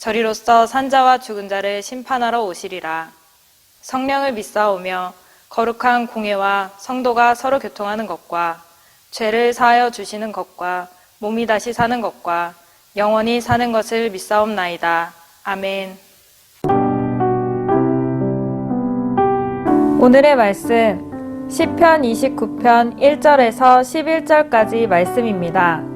저리로서 산자와 죽은 자를 심판하러 오시리라. 성령을 믿사오며 거룩한 공예와 성도가 서로 교통하는 것과 죄를 사하여 주시는 것과 몸이 다시 사는 것과 영원히 사는 것을 믿사옵나이다. 아멘. 오늘의 말씀 시편 29편 1절에서 11절까지 말씀입니다.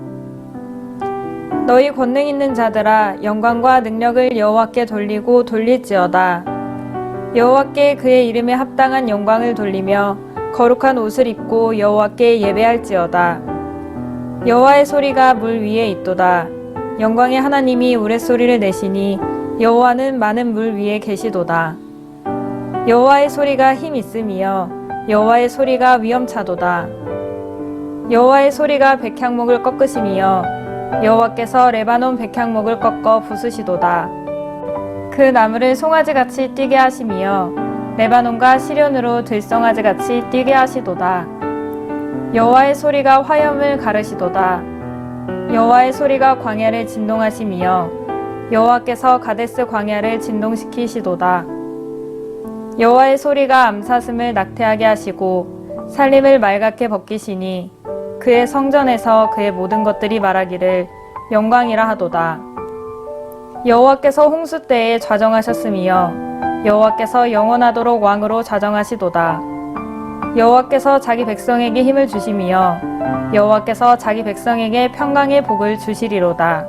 너희 권능 있는 자들아 영광과 능력을 여호와께 돌리고 돌릴지어다. 여호와께 그의 이름에 합당한 영광을 돌리며 거룩한 옷을 입고 여호와께 예배할지어다. 여호와의 소리가 물 위에 있도다. 영광의 하나님이 우레소리를 내시니 여호와는 많은 물 위에 계시도다. 여호와의 소리가 힘 있음이여 여호와의 소리가 위엄차도다. 여호와의 소리가 백향목을 꺾으심이여 여호와께서 레바논 백향목을 꺾어 부수시도다. 그 나무를 송아지같이 뛰게 하심이여 레바논과 시련으로 들송아지같이 뛰게 하시도다. 여호와의 소리가 화염을 가르시도다. 여호와의 소리가 광야를 진동하심이여 여호와께서 가데스 광야를 진동시키시도다. 여호와의 소리가 암사슴을 낙태하게 하시고 살림을 말갛게 벗기시니 그의 성전에서 그의 모든 것들이 말하기를 영광이라 하도다. 여호와께서 홍수 때에 좌정하셨음이여 여호와께서 영원하도록 왕으로 좌정하시도다. 여호와께서 자기 백성에게 힘을 주심이여 여호와께서 자기 백성에게 평강의 복을 주시리로다.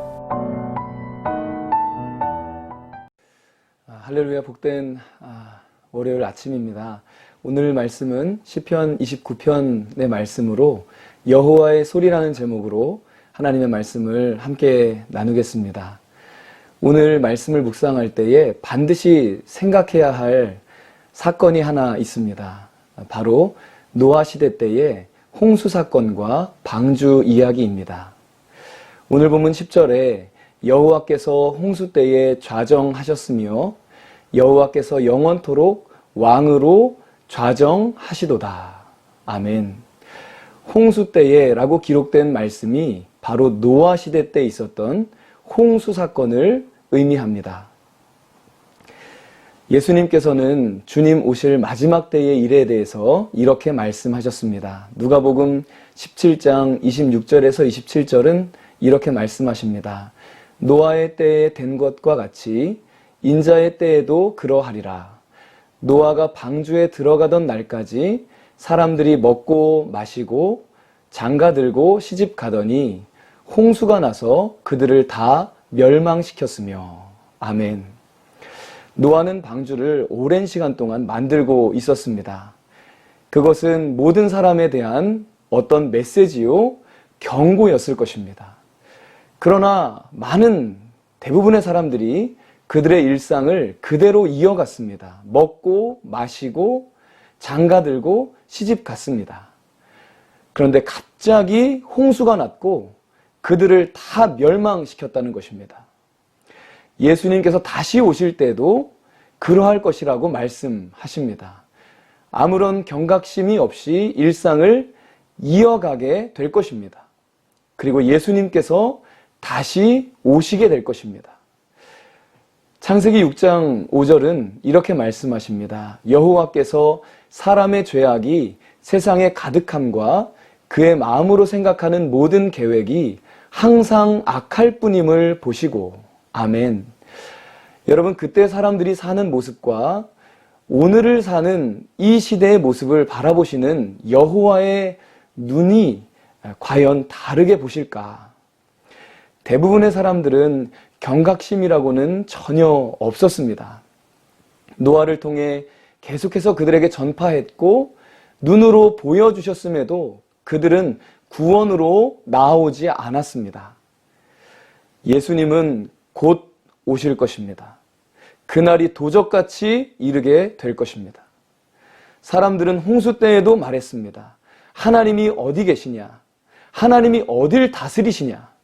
아, 할렐루야 복된 아, 월요일 아침입니다. 오늘 말씀은 시편 29편의 말씀으로 여호와의 소리라는 제목으로 하나님의 말씀을 함께 나누겠습니다. 오늘 말씀을 묵상할 때에 반드시 생각해야 할 사건이 하나 있습니다. 바로 노아 시대 때의 홍수 사건과 방주 이야기입니다. 오늘 본문 10절에 여호와께서 홍수 때에 좌정하셨으며 여호와께서 영원토록 왕으로 좌정하시도다. 아멘. 홍수 때에 라고 기록된 말씀이 바로 노아 시대 때 있었던 홍수 사건을 의미합니다. 예수님께서는 주님 오실 마지막 때의 일에 대해서 이렇게 말씀하셨습니다. 누가복음 17장 26절에서 27절은 이렇게 말씀하십니다. 노아의 때에 된 것과 같이 인자의 때에도 그러하리라. 노아가 방주에 들어가던 날까지 사람들이 먹고 마시고 장가 들고 시집 가더니 홍수가 나서 그들을 다 멸망시켰으며 아멘. 노아는 방주를 오랜 시간 동안 만들고 있었습니다. 그것은 모든 사람에 대한 어떤 메시지요, 경고였을 것입니다. 그러나 많은 대부분의 사람들이 그들의 일상을 그대로 이어갔습니다. 먹고 마시고 장가 들고 시집 갔습니다. 그런데 갑자기 홍수가 났고 그들을 다 멸망시켰다는 것입니다. 예수님께서 다시 오실 때도 그러할 것이라고 말씀하십니다. 아무런 경각심이 없이 일상을 이어가게 될 것입니다. 그리고 예수님께서 다시 오시게 될 것입니다. 창세기 6장 5절은 이렇게 말씀하십니다. 여호와께서 사람의 죄악이 세상에 가득함과 그의 마음으로 생각하는 모든 계획이 항상 악할 뿐임을 보시고 아멘. 여러분 그때 사람들이 사는 모습과 오늘을 사는 이 시대의 모습을 바라보시는 여호와의 눈이 과연 다르게 보실까? 대부분의 사람들은 경각심이라고는 전혀 없었습니다. 노아를 통해 계속해서 그들에게 전파했고 눈으로 보여주셨음에도 그들은 구원으로 나오지 않았습니다. 예수님은 곧 오실 것입니다. 그날이 도적같이 이르게 될 것입니다. 사람들은 홍수 때에도 말했습니다. 하나님이 어디 계시냐? 하나님이 어딜 다스리시냐?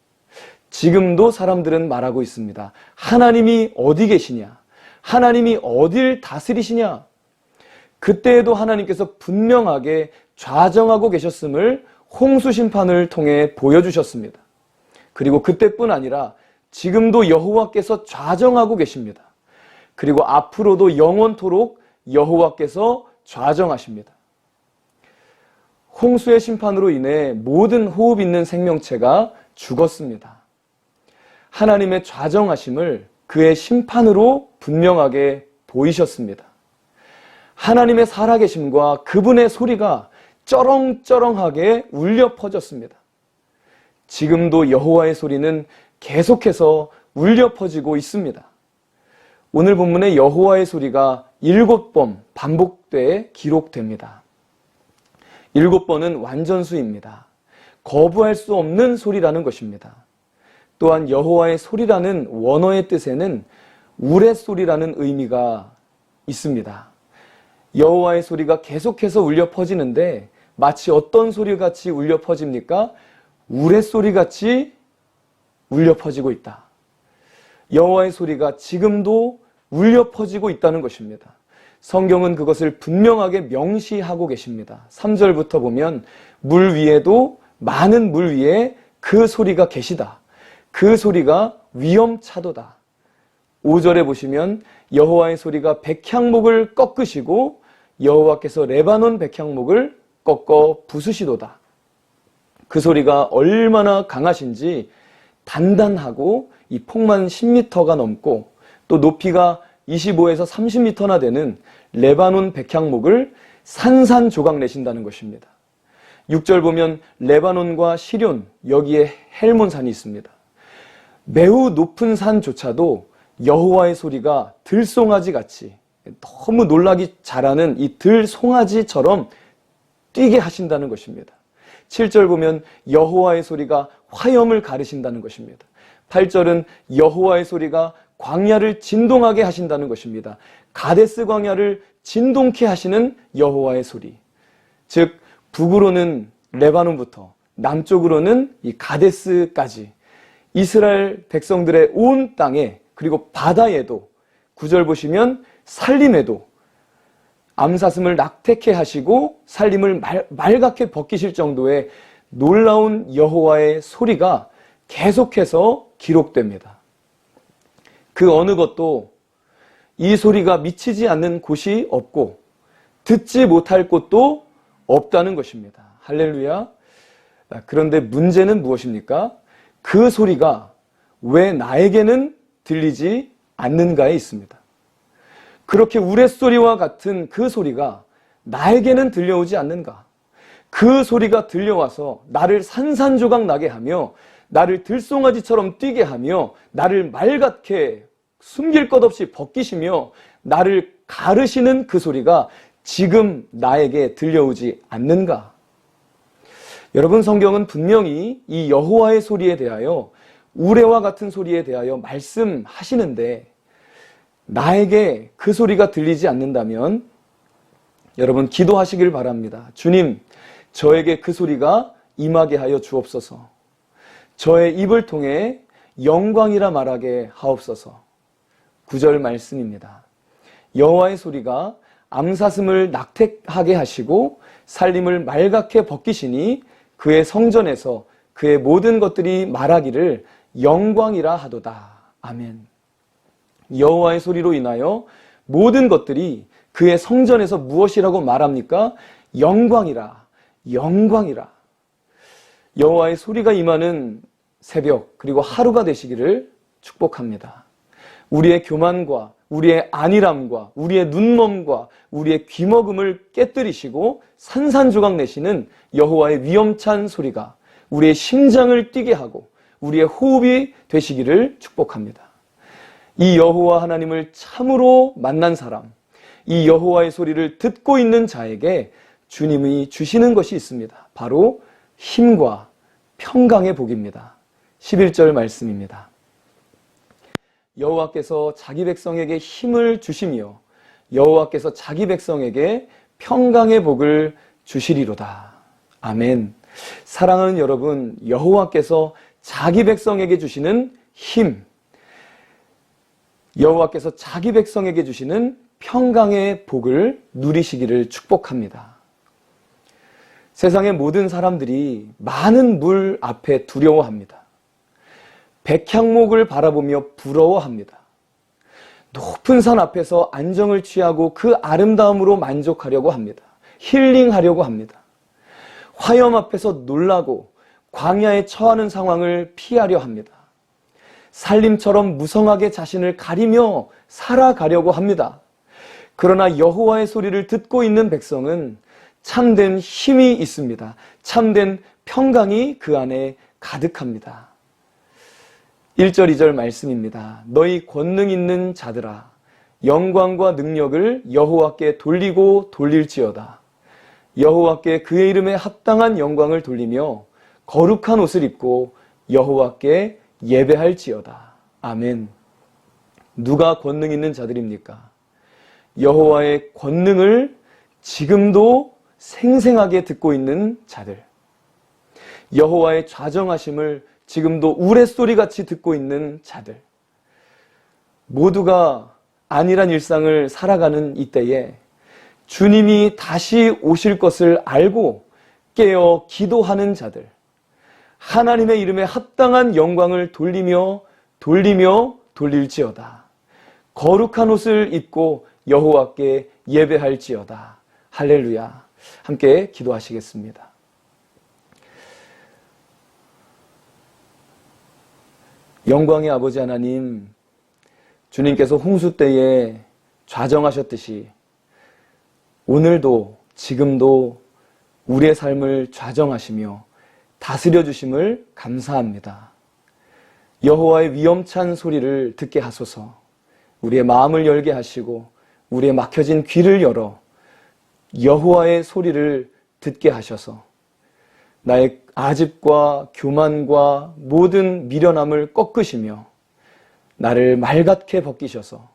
지금도 사람들은 말하고 있습니다. 하나님이 어디 계시냐? 하나님이 어딜 다스리시냐? 그때에도 하나님께서 분명하게 좌정하고 계셨음을 홍수 심판을 통해 보여주셨습니다. 그리고 그때뿐 아니라 지금도 여호와께서 좌정하고 계십니다. 그리고 앞으로도 영원토록 여호와께서 좌정하십니다. 홍수의 심판으로 인해 모든 호흡 있는 생명체가 죽었습니다. 하나님의 좌정하심을 그의 심판으로 분명하게 보이셨습니다. 하나님의 살아계심과 그분의 소리가 쩌렁쩌렁하게 울려 퍼졌습니다. 지금도 여호와의 소리는 계속해서 울려 퍼지고 있습니다. 오늘 본문의 여호와의 소리가 일곱 번 반복돼 기록됩니다. 일곱 번은 완전수입니다. 거부할 수 없는 소리라는 것입니다. 또한 여호와의 소리라는 원어의 뜻에는 우레소리라는 의미가 있습니다. 여호와의 소리가 계속해서 울려 퍼지는데 마치 어떤 소리 같이 울려 퍼집니까? 우레소리 같이 울려 퍼지고 있다. 여호와의 소리가 지금도 울려 퍼지고 있다는 것입니다. 성경은 그것을 분명하게 명시하고 계십니다. 3절부터 보면 물 위에도 많은 물 위에 그 소리가 계시다. 그 소리가 위험차도다. 5절에 보시면 여호와의 소리가 백향목을 꺾으시고 여호와께서 레바논 백향목을 꺾어 부수시도다. 그 소리가 얼마나 강하신지 단단하고 이 폭만 10m가 넘고 또 높이가 25에서 30m나 되는 레바논 백향목을 산산조각 내신다는 것입니다. 6절 보면 레바논과 시륜 여기에 헬몬산이 있습니다. 매우 높은 산조차도 여호와의 소리가 들송아지 같이 너무 놀라기 잘하는 이 들송아지처럼 뛰게 하신다는 것입니다. 7절 보면 여호와의 소리가 화염을 가르신다는 것입니다. 8절은 여호와의 소리가 광야를 진동하게 하신다는 것입니다. 가데스 광야를 진동케 하시는 여호와의 소리. 즉 북으로는 레바논부터 남쪽으로는 이 가데스까지 이스라엘 백성들의 온 땅에 그리고 바다에도 구절 보시면 살림에도 암사슴을 낙태케 하시고 살림을 말, 말갛게 벗기실 정도의 놀라운 여호와의 소리가 계속해서 기록됩니다. 그 어느 것도 이 소리가 미치지 않는 곳이 없고 듣지 못할 곳도 없다는 것입니다. 할렐루야. 그런데 문제는 무엇입니까? 그 소리가 왜 나에게는 들리지 않는가에 있습니다. 그렇게 우레소리와 같은 그 소리가 나에게는 들려오지 않는가? 그 소리가 들려와서 나를 산산조각 나게 하며 나를 들송아지처럼 뛰게 하며 나를 말갛게 숨길 것 없이 벗기시며 나를 가르시는 그 소리가 지금 나에게 들려오지 않는가? 여러분 성경은 분명히 이 여호와의 소리에 대하여 우레와 같은 소리에 대하여 말씀하시는데 나에게 그 소리가 들리지 않는다면 여러분 기도하시길 바랍니다. 주님, 저에게 그 소리가 임하게 하여 주옵소서. 저의 입을 통해 영광이라 말하게 하옵소서. 구절 말씀입니다. 여호와의 소리가 암사슴을 낙택하게 하시고 살림을 말갛게 벗기시니 그의 성전에서 그의 모든 것들이 말하기를 영광이라 하도다. 아멘. 여호와의 소리로 인하여 모든 것들이 그의 성전에서 무엇이라고 말합니까? 영광이라. 영광이라. 여호와의 소리가 임하는 새벽 그리고 하루가 되시기를 축복합니다. 우리의 교만과 우리의 안일함과 우리의 눈멈과 우리의 귀먹음을 깨뜨리시고 산산조각 내시는 여호와의 위험찬 소리가 우리의 심장을 뛰게 하고 우리의 호흡이 되시기를 축복합니다. 이 여호와 하나님을 참으로 만난 사람, 이 여호와의 소리를 듣고 있는 자에게 주님이 주시는 것이 있습니다. 바로 힘과 평강의 복입니다. 11절 말씀입니다. 여호와께서 자기 백성에게 힘을 주시며 여호와께서 자기 백성에게 평강의 복을 주시리로다. 아멘. 사랑하는 여러분, 여호와께서 자기 백성에게 주시는 힘, 여호와께서 자기 백성에게 주시는 평강의 복을 누리시기를 축복합니다. 세상의 모든 사람들이 많은 물 앞에 두려워합니다. 백향목을 바라보며 부러워합니다. 높은 산 앞에서 안정을 취하고 그 아름다움으로 만족하려고 합니다. 힐링하려고 합니다. 화염 앞에서 놀라고 광야에 처하는 상황을 피하려 합니다. 살림처럼 무성하게 자신을 가리며 살아가려고 합니다. 그러나 여호와의 소리를 듣고 있는 백성은 참된 힘이 있습니다. 참된 평강이 그 안에 가득합니다. 1절, 2절 말씀입니다. 너희 권능 있는 자들아, 영광과 능력을 여호와께 돌리고 돌릴지어다. 여호와께 그의 이름에 합당한 영광을 돌리며 거룩한 옷을 입고 여호와께 예배할지어다. 아멘. 누가 권능 있는 자들입니까? 여호와의 권능을 지금도 생생하게 듣고 있는 자들. 여호와의 좌정하심을 지금도 우레소리 같이 듣고 있는 자들. 모두가 안일한 일상을 살아가는 이때에 주님이 다시 오실 것을 알고 깨어 기도하는 자들. 하나님의 이름에 합당한 영광을 돌리며 돌리며 돌릴지어다. 거룩한 옷을 입고 여호와께 예배할지어다. 할렐루야. 함께 기도하시겠습니다. 영광의 아버지 하나님, 주님께서 홍수 때에 좌정하셨듯이 오늘도 지금도 우리의 삶을 좌정하시며 다스려 주심을 감사합니다. 여호와의 위엄찬 소리를 듣게 하소서. 우리의 마음을 열게 하시고 우리의 막혀진 귀를 열어 여호와의 소리를 듣게 하셔서 나의 아집과 교만과 모든 미련함을 꺾으시며 나를 맑게 벗기셔서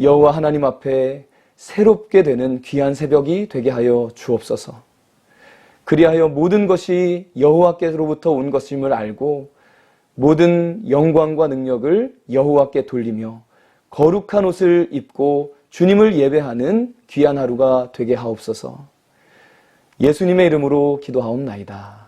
여호와 하나님 앞에 새롭게 되는 귀한 새벽이 되게 하여 주옵소서. 그리하여 모든 것이 여호와께로부터 온 것임을 알고 모든 영광과 능력을 여호와께 돌리며 거룩한 옷을 입고 주님을 예배하는 귀한 하루가 되게 하옵소서. 예수님의 이름으로 기도하옵나이다.